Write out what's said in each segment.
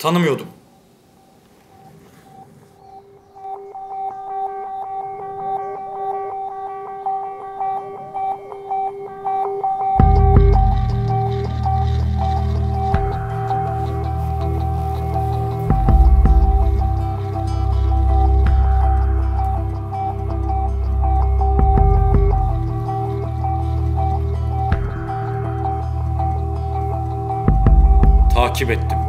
Tanımıyordum. Takip ettim.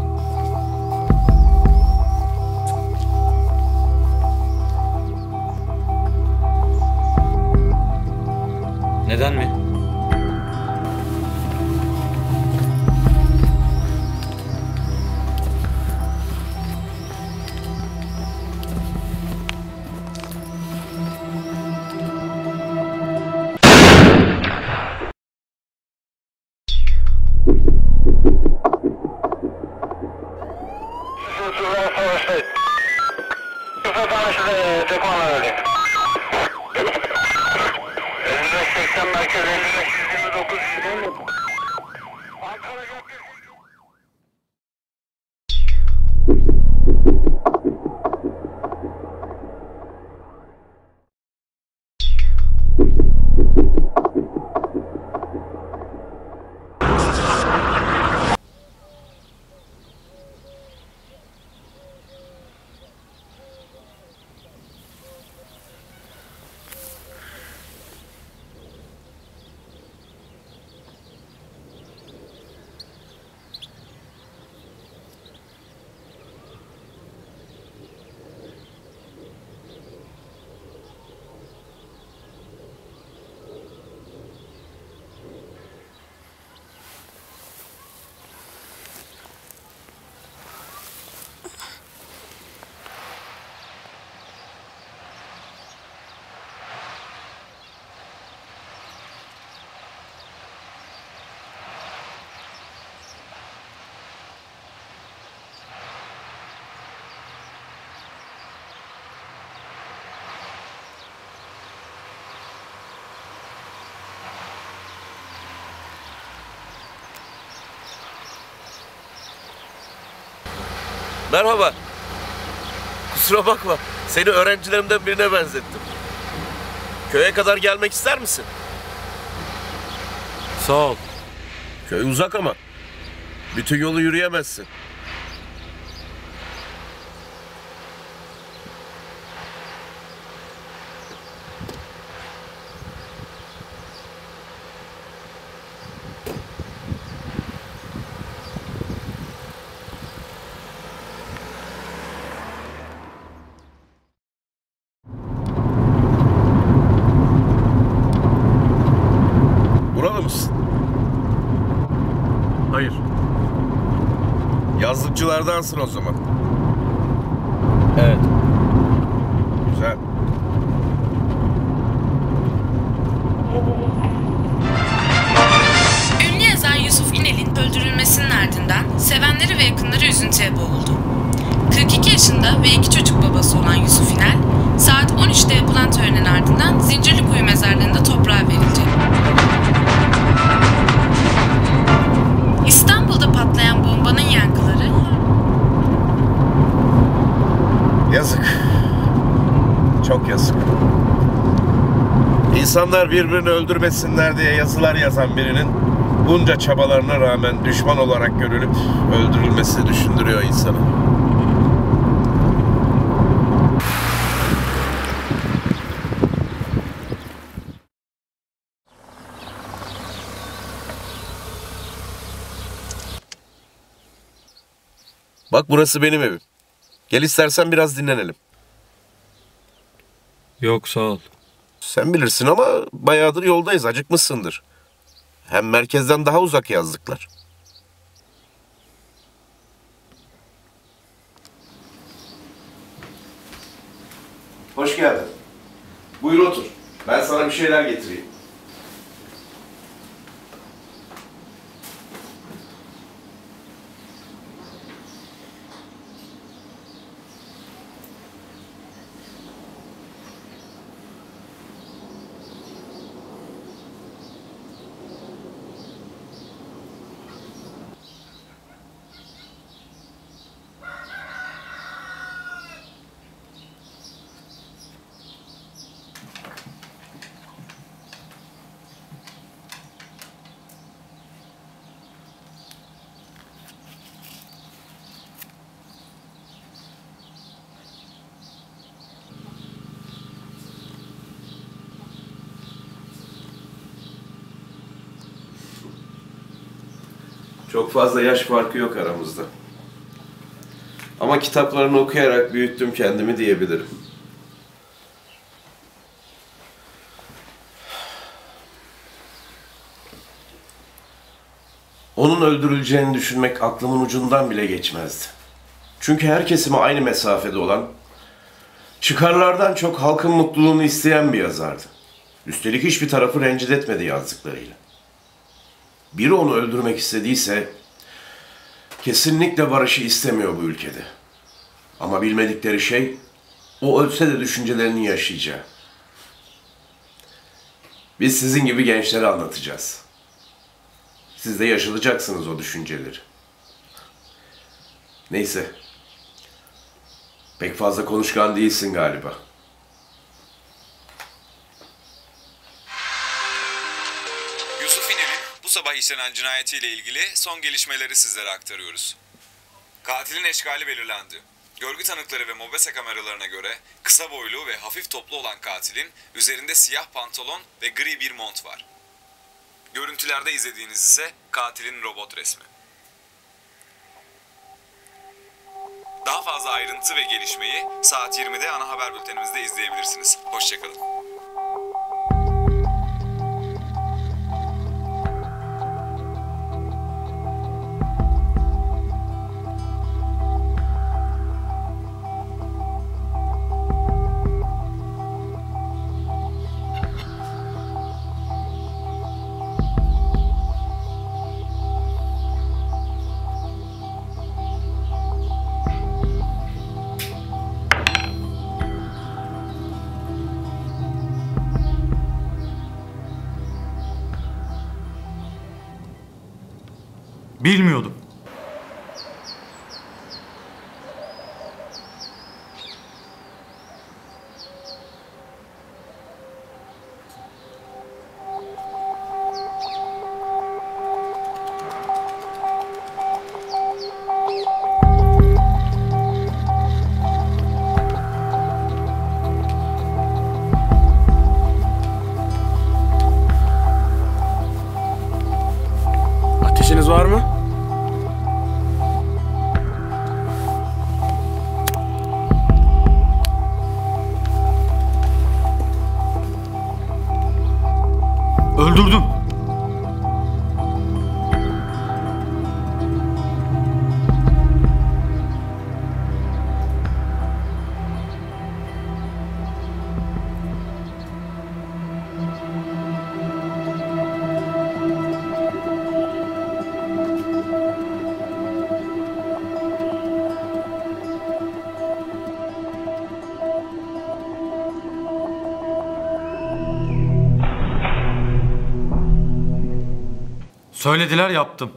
Merkez 55 29 Ankara Merhaba. Kusura bakma. Seni öğrencilerimden birine benzettim. Köye kadar gelmek ister misin? Sağ ol. Köy uzak ama. Bütün yolu yürüyemezsin. Yazlıkçılardansın o zaman. Evet. Güzel. Ünlü yazar Yusuf İnel'in öldürülmesinin ardından sevenleri ve yakınları üzüntüye boğuldu. 42 yaşında ve iki çocuk babası olan Yusuf İnel, saat 13'te yapılan törenin ardından Zincirlikuyu mezarlığında toprağa verildi. İnsanlar birbirini öldürmesinler diye yazılar yazan birinin bunca çabalarına rağmen düşman olarak görülüp öldürülmesi düşündürüyor insanı. Bak burası benim evim. Gel istersen biraz dinlenelim. Yok sağ ol. Sen bilirsin ama bayağıdır yoldayız. Acıkmışsındır. Hem merkezden daha uzak yazdıklar. Hoş geldin. Buyur otur. Ben sana bir şeyler getireyim. Çok fazla yaş farkı yok aramızda. Ama kitaplarını okuyarak büyüttüm kendimi diyebilirim. Onun öldürüleceğini düşünmek aklımın ucundan bile geçmezdi. Çünkü her kesime aynı mesafede olan, çıkarlardan çok halkın mutluluğunu isteyen bir yazardı. Üstelik hiçbir tarafı rencide etmedi yazdıklarıyla. Biri onu öldürmek istediyse, kesinlikle barışı istemiyor bu ülkede. Ama bilmedikleri şey, o ölse de düşüncelerini yaşayacağı. Biz sizin gibi gençlere anlatacağız. Siz de yaşayacaksınız o düşünceleri. Neyse. Pek fazla konuşkan değilsin galiba. Sabah işlenen cinayetiyle ilgili son gelişmeleri sizlere aktarıyoruz. Katilin eşkali belirlendi. Görgü tanıkları ve mobese kameralarına göre kısa boylu ve hafif toplu olan katilin üzerinde siyah pantolon ve gri bir mont var. Görüntülerde izlediğiniz ise katilin robot resmi. Daha fazla ayrıntı ve gelişmeyi saat 20'de ana haber bültenimizde izleyebilirsiniz. Hoşçakalın. Bilmiyordum. Söylediler yaptım.